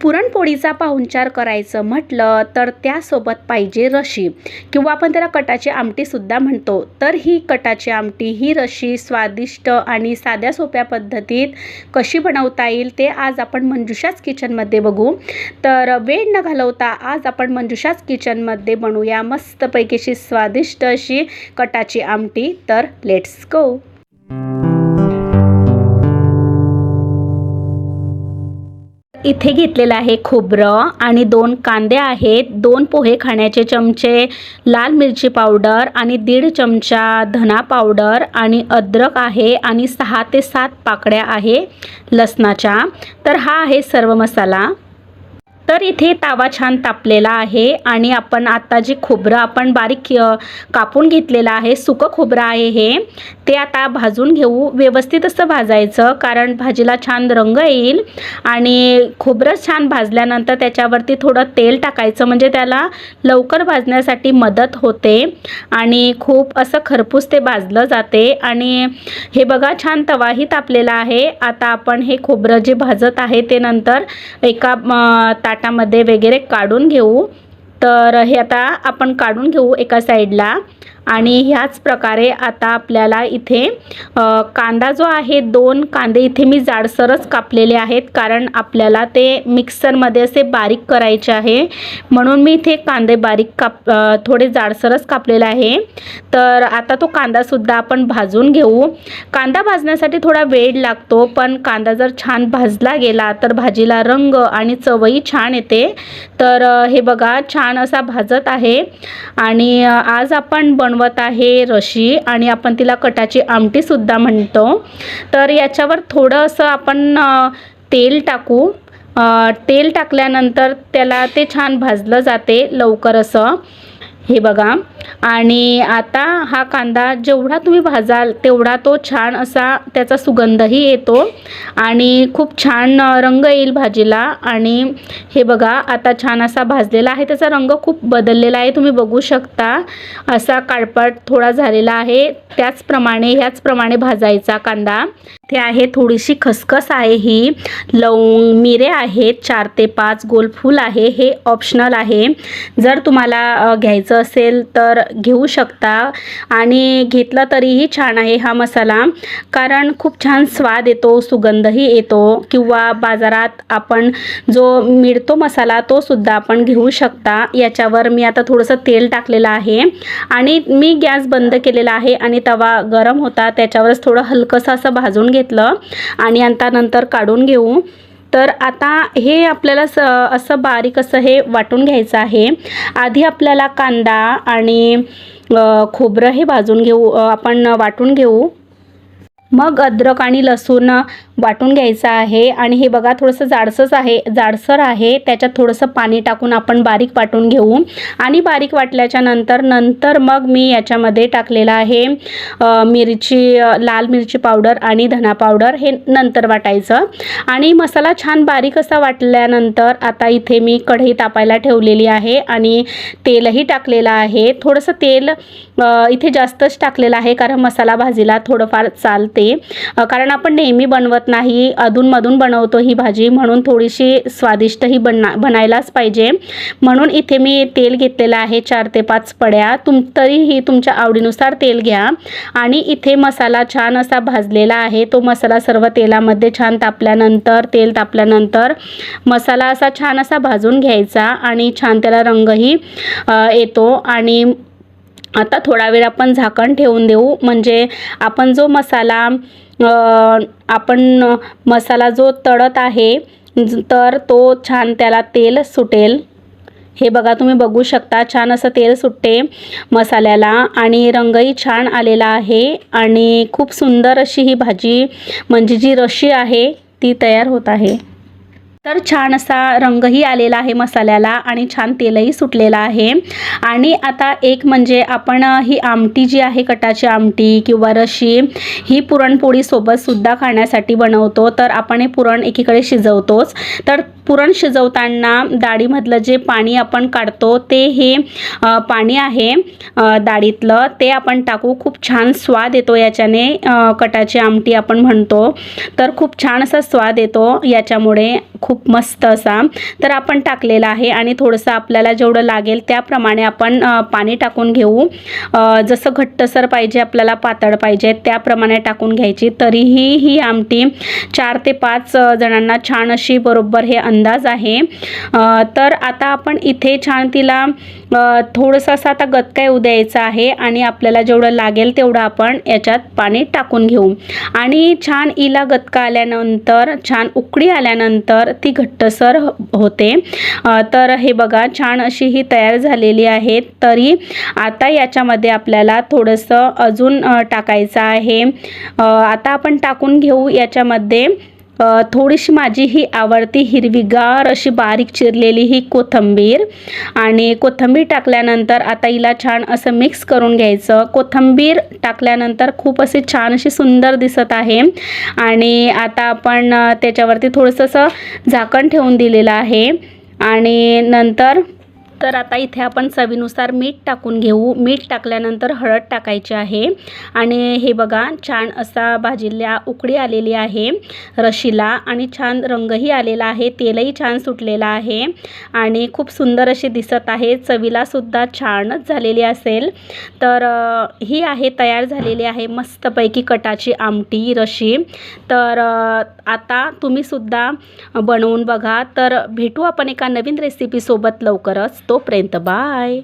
पुरणपोळीचा पाहुणचार करायचं म्हटलं तर त्यासोबत पाहिजे रशी. किंवा आपण त्याला कटाची आमटीसुद्धा म्हणतो. तर ही कटाची आमटी ही रशी स्वादिष्ट आणि साध्या सोप्या पद्धतीत कशी बनवता येईल ते आज आपण मंजुषाच किचनमध्ये बघू. तर वेळ न घालवता आज आपण मंजुषाच किचनमध्ये बनवूया. मस्तपैकीशी स्वादिष्ट अशी कटाची आमटी. तर लेट्स गो इथे घेतलेलं आहे खोबरं आणि दोन कांदे आहेत. दोन पोहे खाण्याचे चमचे लाल मिरची पावडर आणि दीड चमचा धना पावडर आणि अद्रक आहे आणि सहा ते सात पाकड्या आहे लसणाच्या. तर हा आहे सर्व मसाला. तर इथे तावा छान तापलेला आहे आणि आपण आता जे खोबरं आपण बारीक कापून घेतलेलं आहे सुकं खोबरं आहे हे ते आता भाजून घेऊ. व्यवस्थित असं भाजायचं कारण भाजीला छान रंग येईल आणि खोबरं छान भाजल्यानंतर त्याच्यावरती थोडं तेल टाकायचं म्हणजे त्याला लवकर भाजण्यासाठी मदत होते आणि खूप असं खरपूस ते भाजलं जाते. आणि हे बघा छान तवाही तापलेला आहे. आता आपण हे खोबरं जे भाजत आहे ते नंतर एका ताट ताटामध्ये वगैरे काढून घेऊ. तर हे आता आपण काढून घेऊ एका साईडला आणि ह्याच प्रकारे आता आपल्याला इथे कांदा जो आहे दोन कांदे इथे मी जाडसरच कापलेले आहेत कारण आपल्याला ते मिक्सरमध्ये असे बारीक करायचे आहे. म्हणून मी इथे कांदे बारीक काप थोडे जाडसरच कापलेले आहे. तर आता तो कांदासुद्धा आपण भाजून घेऊ. कांदा भाजण्यासाठी थोडा वेळ लागतो पण कांदा जर छान भाजला गेला तर भाजीला रंग आणि चवही छान येते. तर हे बघा छान असा भाजत आहे. आणि आज आपण बनवत आहे रशी आणि आपण तिला कटाची आमटीसुद्धा म्हणतो. तर याच्यावर थोडं असं आपण तेल टाकू. तेल टाकल्यानंतर त्याला ते छान भाजलं जाते लवकर असं. हे बघा. आणि आता हा कांदा जेवढा तुम्ही भाजाल तेवढा तो छान असा त्याचा सुगंधही येतो. आणि खूप छान रंग येईल भाजीला. आणि हे बघा आता छान असा भाजलेला आहे. त्याचा रंग खूप बदललेला आहे. तुम्ही बघू शकता. असा काळपट थोडा झालेला आहे. त्याचप्रमाणे ह्याचप्रमाणे भाजायचा कांदा. ते आहे थोडीशी खसखस आहे ही. लवंग मिरे आहेत चार ते पाच गोलफूल आहे हे ऑप्शनल आहे. जर तुम्हाला घ्यायचं असेल तर घेऊ शकता. आणि घेतला तरीही छान आहे हा मसाला. कारण खूप छान स्वाद येतो सुगंधही येतो. किंवा बाजारात आपण जो मिळतो मसाला तो सुद्धा आपण घेऊ शकता. याच्यावर मी आता थोडंसं तेल टाकलेलं आहे. आणि मी गॅस बंद केलेला आहे आणि तवा गरम होता त्याच्यावरच थोडं हलकंसं असं भाजून घेतलं आणि आता नंतर काढून घेऊ. तर आता हे आपल्याला स असं बारीक असं हे वाटून घ्यायचं आहे. आधी आपल्याला कांदा आणि खोबरं हे भाजून घेऊ आपण वाटून घेऊ. मग अद्रक आणि लसूण वाटून घ्यायचं आहे. आणि हे बघा थोडंसं जाडसंच आहे जाडसर आहे. त्याच्यात थोडंसं पाणी टाकून आपण बारीक वाटून घेऊ. आणि बारीक वाटल्याच्या नंतर नंतर मग मी याच्यामध्ये टाकलेलं आहे मिरची लाल मिरची पावडर आणि धना पावडर हे नंतर वाटायचं. आणि मसाला छान बारीक असा वाटल्यानंतर आता इथे मी कढई तापायला ठेवलेली आहे आणि तेलही टाकलेलं आहे. थोडंसं तेल इथे जास्तच टाकलेलं आहे कारण मसाला भाजीला थोडंफार चालते. असते. कारण आपण नेहमी बनवत नाही अधूनमधून बनवतो ही भाजी म्हणून थोडीशी स्वादिष्ट ही बना बनायलाच पाहिजे. म्हणून इथे मी तेल घेतलेलं आहे चार ते पाच पड्या. तुम तरीही तुमच्या आवडीनुसार तेल घ्या. आणि इथे मसाला छान असा भाजलेला आहे तो मसाला सर्व तेलामध्ये छान तापल्यानंतर तेल तापल्यानंतर मसाला असा छान असा भाजून घ्यायचा आणि छान त्याला रंगही येतो. आणि आता थोडा वेळ आपण झाकण ठेवून देऊ. म्हणजे आपण जो मसाला आपण मसाला जो तळत आहे तर तो छान त्याला तेल सुटेल. हे बघा तुम्ही बघू शकता छान असं तेल सुटते मसाल्याला आणि रंगही छान आलेला आहे आणि खूप सुंदर अशी ही भाजी म्हणजे जी रशी आहे ती तयार होत आहे. तर छान असा रंगही आलेला आहे मसाल्याला आणि छान तेलही सुटलेलं आहे. आणि आता एक म्हणजे आपण ही आमटी जी आहे कटाची आमटी किंवा रशी ही पुरणपोळीसोबत सुद्धा खाण्यासाठी बनवतो. तर आपण हे पुरण एकीकडे शिजवतोच. तर पुरण शिजवताना डाळीमधलं जे पाणी आपण काढतो ते हे पाणी आहे डाळीतलं ते आपण टाकू. खूप छान स्वाद येतो याच्याने. कटाची आमटी आपण म्हणतो. तर खूप छान असा स्वाद येतो याच्यामुळे. खूप मस्त असा. तर आपण टाकलेला आहे आणि थोडंसं आपल्याला जेवढं लागेल त्याप्रमाणे आपण पाणी टाकून घेऊ. जसं घट्टसर पाहिजे आपल्याला पातळ पाहिजे त्याप्रमाणे टाकून घ्यायची. तरीही ही आमटी चार ते पाच जणांना छान अशी बरोबर हे अन्न अंदाज आहे. तर आता आपण इथे छान तिला थोडंसं असं आता गतकाय उद्यायचा आहे आणि आपल्याला जेवढं लागेल तेवढं आपण याच्यात पाणी टाकून घेऊ. आणि छान इला गतका आल्यानंतर छान उकडी आल्यानंतर ती घट्टसर होते. तर हे बघा छान अशी ही तयार झालेली आहे. तरी आता याच्यामध्ये आपल्याला थोडंसं अजून टाकायचं आहे. आता आपण टाकून घेऊ याच्यामध्ये. थोडीशी माझी ही आवडती हिरवीगार अशी बारीक चिरलेली ही कोथिंबीर आणि कोथिंबीर टाकल्यानंतर आता हिला छान असं मिक्स करून घ्यायचं. कोथिंबीर टाकल्यानंतर खूप असे छान अशी सुंदर दिसत आहे आणि आता आपण त्याच्यावरती थोडंसं असं झाकण ठेवून दिलेलं आहे आणि नंतर तर आता इथे आपण चवीनुसार मीठ टाकून घेऊ. मीठ टाकल्यानंतर हळद टाकायची आहे. आणि हे बघा छान असा भाजीला उकडी आलेली आहे रशीला आणि छान रंगही आलेला आहे. तेलही छान सुटलेलं आहे. आणि खूप सुंदर अशी दिसत आहे. चवीलासुद्धा छानच झालेली असेल. तर ही आहे तयार झालेली आहे मस्तपैकी कटाची आमटी रशी. तर आता तुम्हीसुद्धा बनवून बघा. तर भेटू आपण एका नवीन रेसिपीसोबत लवकरच. तोपर्यंत बाय